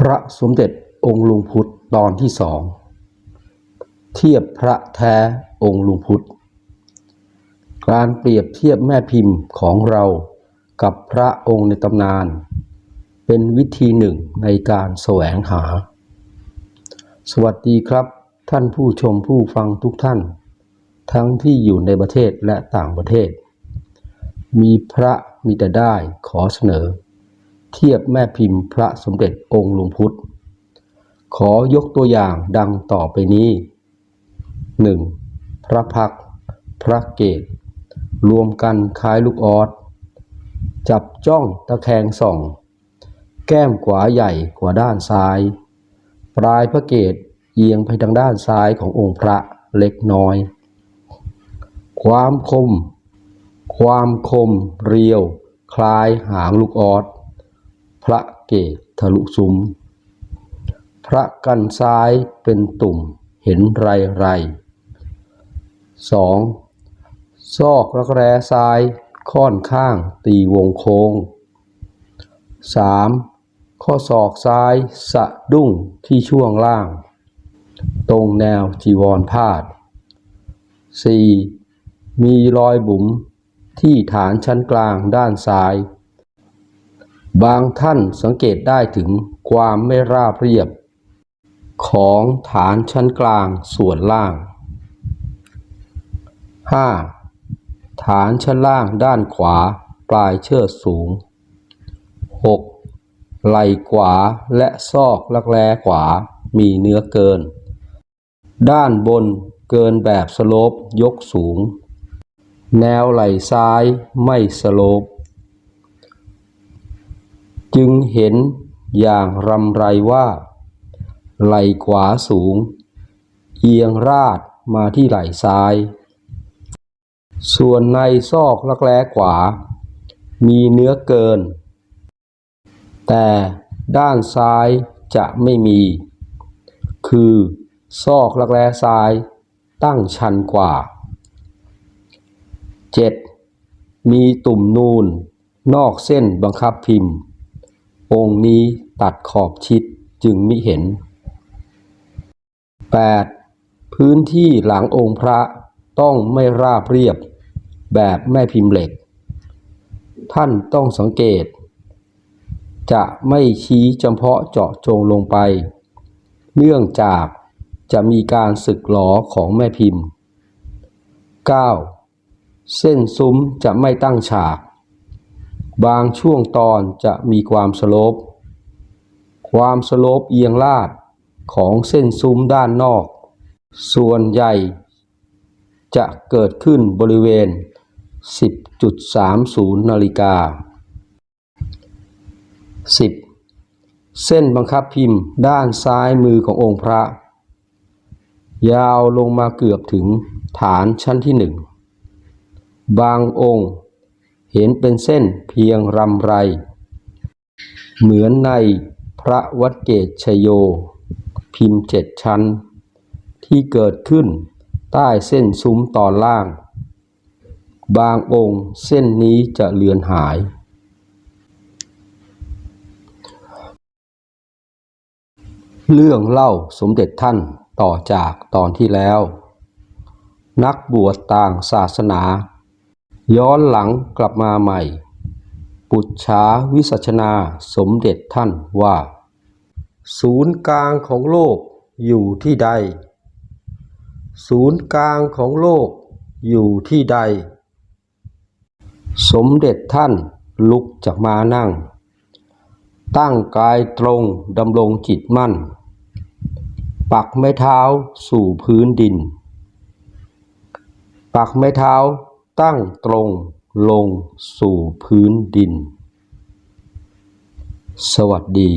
พระสมเด็จองค์ลุงพุทธตอนที่สองเทียบพระแท้องค์ลุงพุทธการเปรียบเทียบแม่พิมพ์ของเรากับพระองค์ในตำนาน เป็นวิธีหนึ่งในการแสวงหา สวัสดีครับ ท่านผู้ชมผู้ฟังทุกท่าน ทั้งที่อยู่ในประเทศและต่างประเทศ มีพระมีแต่ได้ขอเสนอ เทียบแม่พิมพ์พระสมเด็จองค์หลวงพุทธขอยกตัวอย่างดังต่อไปนี้ 1. พระพัก พระเกศรวมกันคล้ายลูกออสจับจ้องตะแคงส่อง แก้มขวาใหญ่กว่าด้านซ้าย ปลายพระเกศเอียงไปทางด้านซ้ายขององค์พระเล็กน้อย ความคม ความคมเรียว คล้ายหางลูกออส พระเกศทะลุซุ้ม พระกันซ้ายเป็นตุ่มเห็นไรไรสองซอกรักแร้ซ้ายค่อนข้างตีวงโค้งสามข้อศอกซ้ายสะดุ้งที่ช่วงล่าง ตรงแนวจีวรพาด 4. มีรอยบุ๋มที่ฐานชั้นกลางด้านซ้าย บางท่านสังเกตได้ถึงความไม่ราบเรียบ ของฐานชั้นกลางส่วนล่าง 5. ฐานชั้นล่างด้านขวาปลายเชิดสูง 6. ไหล่ขวาและซอกลักแร้ขวามีเนื้อเกิน ด้านบนเกินแบบสโลปยกสูง แนวไหล่ซ้ายไม่สโลป จึงเห็นอย่างรำไรว่า ไหล่ขวาสูง เอียงราดมาที่ไหล่ซ้าย ส่วนในซอกลักแร้ขวา มีเนื้อเกิน แต่ด้านซ้ายจะไม่มี คือซอกลักแร้ซ้ายตั้งชันกว่า 7. มีตุ่มนูนนอกเส้นบังคับพิมพ์ องค์นี้ตัดขอบชิดจึงมิเห็น 8. พื้นที่หลังองค์พระต้องไม่ราบเรียบแบบแม่พิมพ์เหล็ก ท่านต้องสังเกต จะไม่ชี้เฉพาะเจาะจงลงไป เนื่องจากจะมีการสึกหลอของแม่พิมพ์ 9. เส้นซุ้มจะไม่ตั้งฉาก บางช่วงตอนจะมีความสโลป ความสโลปเอียงลาดของเส้นซุ้มด้านนอก ส่วนใหญ่ จะเกิดขึ้นบริเวณ 10.30 นาฬิกา 10. เส้นบังคับพิมพ์ด้านซ้ายมือขององค์พระ ยาวลงมาเกือบถึงฐานชั้นที่หนึ่ง บางองค์ เห็นเป็นเส้นเพียงรำไร เหมือนในพระวัดเกตชโย พิมพ์เจ็ดชั้น ที่เกิดขึ้นใต้เส้นซุ้มตอนล่าง บางองค์เส้นนี้จะเลือนหาย เรื่องเล่าสมเด็จท่านต่อจากตอนที่แล้ว นักบวชต่างศาสนา ย้อนหลังกลับมาใหม่ ปุจฉาวิสัชนาสมเด็จท่านว่า ศูนย์กลางของโลกอยู่ที่ใด ศูนย์กลางของโลกอยู่ที่ใด สมเด็จท่านลุกจากมานั่ง ตั้งกายตรงดำรงจิตมั่น ปักไม้เท้าสู่พื้นดิน ปักไม้เท้า ตั้งตรงลงสู่พื้นดิน สวัสดี